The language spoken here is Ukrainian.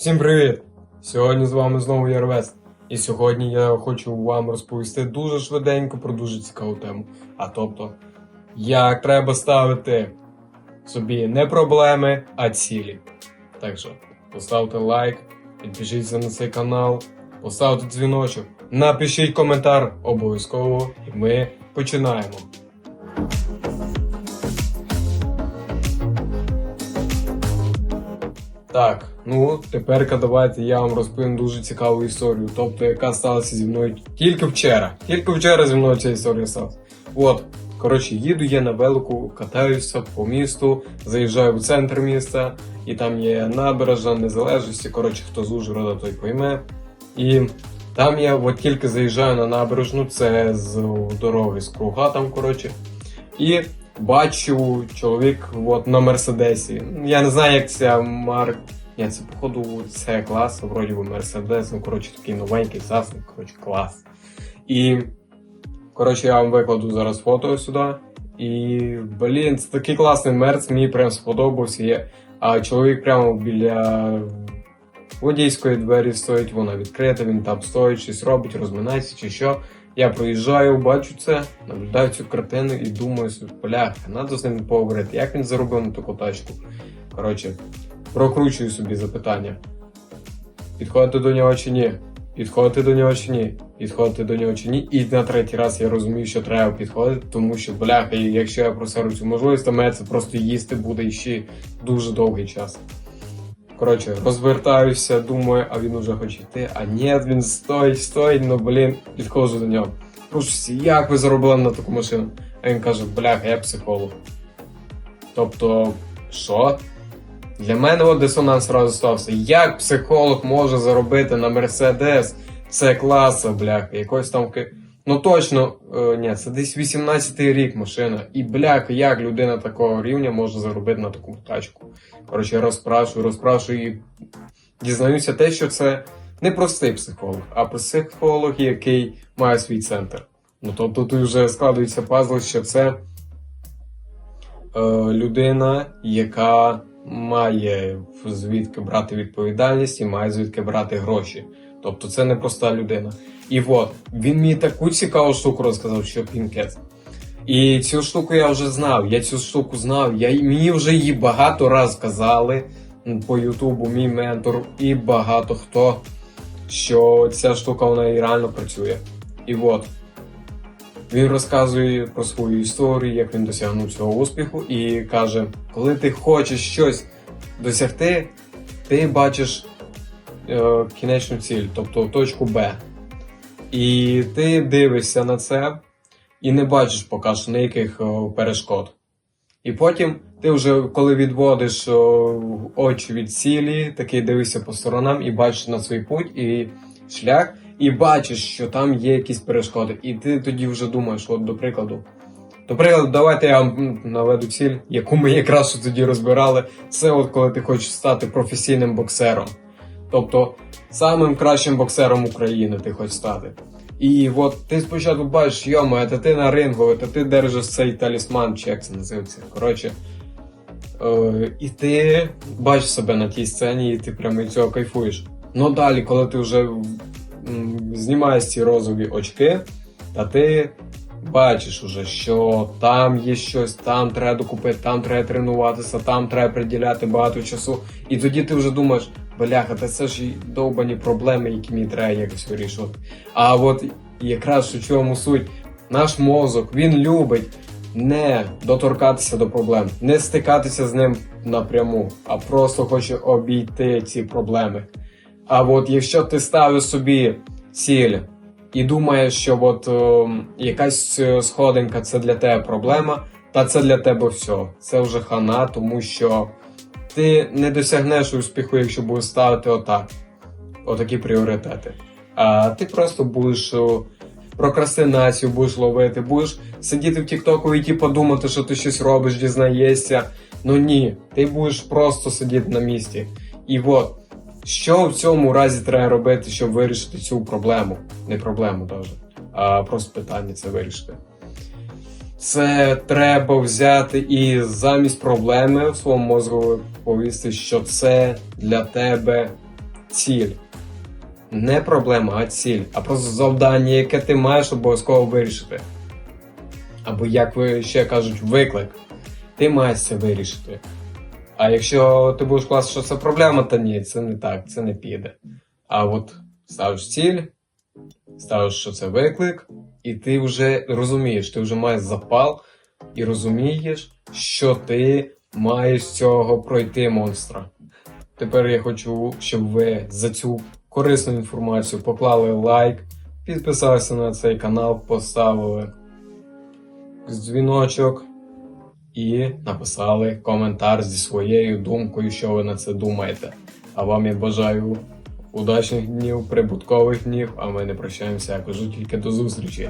Всім привіт! Сьогодні з вами знову Ярвест. І сьогодні я хочу вам розповісти дуже швиденько про дуже цікаву тему. А тобто, як треба ставити собі не проблеми, а цілі. Так що, поставте лайк, підпишіться на цей канал, поставте дзвіночок, напишіть коментар обов'язково, і ми починаємо. Так, ну тепер давайте я вам розповім дуже цікаву історію, тобто яка сталася зі мною тільки вчора. Тільки вчора зі мною ця історія сталася. От, коротше, їду я на велику, катаюся по місту, заїжджаю в центр міста, і там є набережна незалежності. Коротше, хто з Ужгорода, той пойме. І там я от тільки заїжджаю на набережну, це з дороги з круга там, коротше. І бачу чоловік от, на Мерседесі. Я не знаю, як ця марка. Ні, це походу це клас, вроді би Мерседес, ну коротше такий новенький засіб, коротше, клас. І коротше, я вам викладу зараз фото сюди. І блін, це такий класний мерц, мені прям сподобався. А чоловік прямо біля водійської двері стоїть, вона відкрита, він там стоїть, щось робить, розминається чи що. Я проїжджаю, бачу це, наблюдаю цю картину і думаю, бляха, треба з ним поговорити, як він заробив на таку тачку. Коротше, прокручую собі запитання. Підходити до нього чи ні? Підходити до нього чи ні? Підходити до нього чи ні? І на третій раз я розумію, що треба підходити, тому що, бляха, якщо я просеру цю можливість, то мене це просто їсти буде ще дуже довгий час. Коротше, розвертаюся, думаю, а він уже хоче йти. А ні, він стоїть, стоїть, ну блін, підходжу до нього. Прошу, як ви заробили на таку машину? А він каже, бляха, я психолог. Тобто, що? Для мене от дисонанс одразу стався. Як психолог може заробити на Мерседес? Це класа, бляха, якось там. Ну точно, е, ні, це десь 18-й рік машина. І бляха, як людина такого рівня може заробити на таку тачку? Коротше, я розпрашую, розпрашую і дізнаюся те, що це не простий психолог, а психолог, який має свій центр. Ну тобто тут вже складується пазл, що це е, людина, яка має звідки брати відповідальність і має звідки брати гроші. Тобто це не проста людина. І от, він мені таку цікаву штуку розказав, що Пінкет. І цю штуку я вже знав. Я цю штуку знав. Я, мені вже її багато раз казали по Ютубу, мій ментор, і багато хто, що ця штука вона і реально працює. І от. Він розказує про свою історію, як він досягнув цього успіху, і каже: коли ти хочеш щось досягти, ти бачиш кінечну ціль, тобто точку Б. І ти дивишся на це і не бачиш поки що ніяких перешкод. І потім ти вже, коли відводиш очі від цілі, такий дивишся по сторонам і бачиш на свій путь і шлях, і бачиш, що там є якісь перешкоди. І ти тоді вже думаєш, от до прикладу. До прикладу, давайте я вам наведу ціль, яку ми якраз тоді розбирали. Це от коли ти хочеш стати професійним боксером. Тобто самим кращим боксером України ти хочеш стати. І от ти спочатку бачиш, йома, та ти на рингу, та ти держиш цей талісман, чи як це називається. Коротше. Е, і ти бачиш себе на тій сцені, і ти прямо від цього кайфуєш. Ну далі, коли ти вже знімаєш ці розові очки, та ти бачиш уже, що там є щось, там треба докупити, там треба тренуватися, там треба приділяти багато часу. І тоді ти вже думаєш, бляха, та це ж довбані проблеми, які мені треба якось вирішувати. А от якраз у чому суть, наш мозок, він любить не доторкатися до проблем, не стикатися з ним напряму, а просто хоче обійти ці проблеми. А от якщо ти ставиш собі ціль і думаєш, що от ем, якась е, сходинка це для тебе проблема, та це для тебе все. Це вже хана, тому що ти не досягнеш успіху, якщо будеш ставити отак, отакі пріоритети. А ти просто будеш прокрастинацію будеш ловити, будеш сидіти в Тіктоку і типу думати, що ти щось робиш, дізнаєшся. Ну ні, ти будеш просто сидіти на місці. І от, що в цьому разі треба робити, щоб вирішити цю проблему? Не проблему навіть, а просто питання це вирішити. Це треба взяти і замість проблеми в своєму мозку повісти, що це для тебе ціль. Не проблема, а ціль, а просто завдання, яке ти маєш обов'язково вирішити. Або, як ви ще кажуть, виклик. Ти маєш це вирішити. А якщо ти будеш класти, що це проблема, то ні, це не так, це не піде. А от ставиш ціль, ставиш, що це виклик, і ти вже розумієш, ти вже маєш запал і розумієш, що ти маєш з цього пройти монстра. Тепер я хочу, щоб ви за цю корисну інформацію поклали лайк, підписалися на цей канал, поставили дзвіночок і написали коментар зі своєю думкою, що ви на це думаєте. А вам я бажаю удачних днів, прибуткових днів, а ми не прощаємося, я кажу тільки до зустрічі.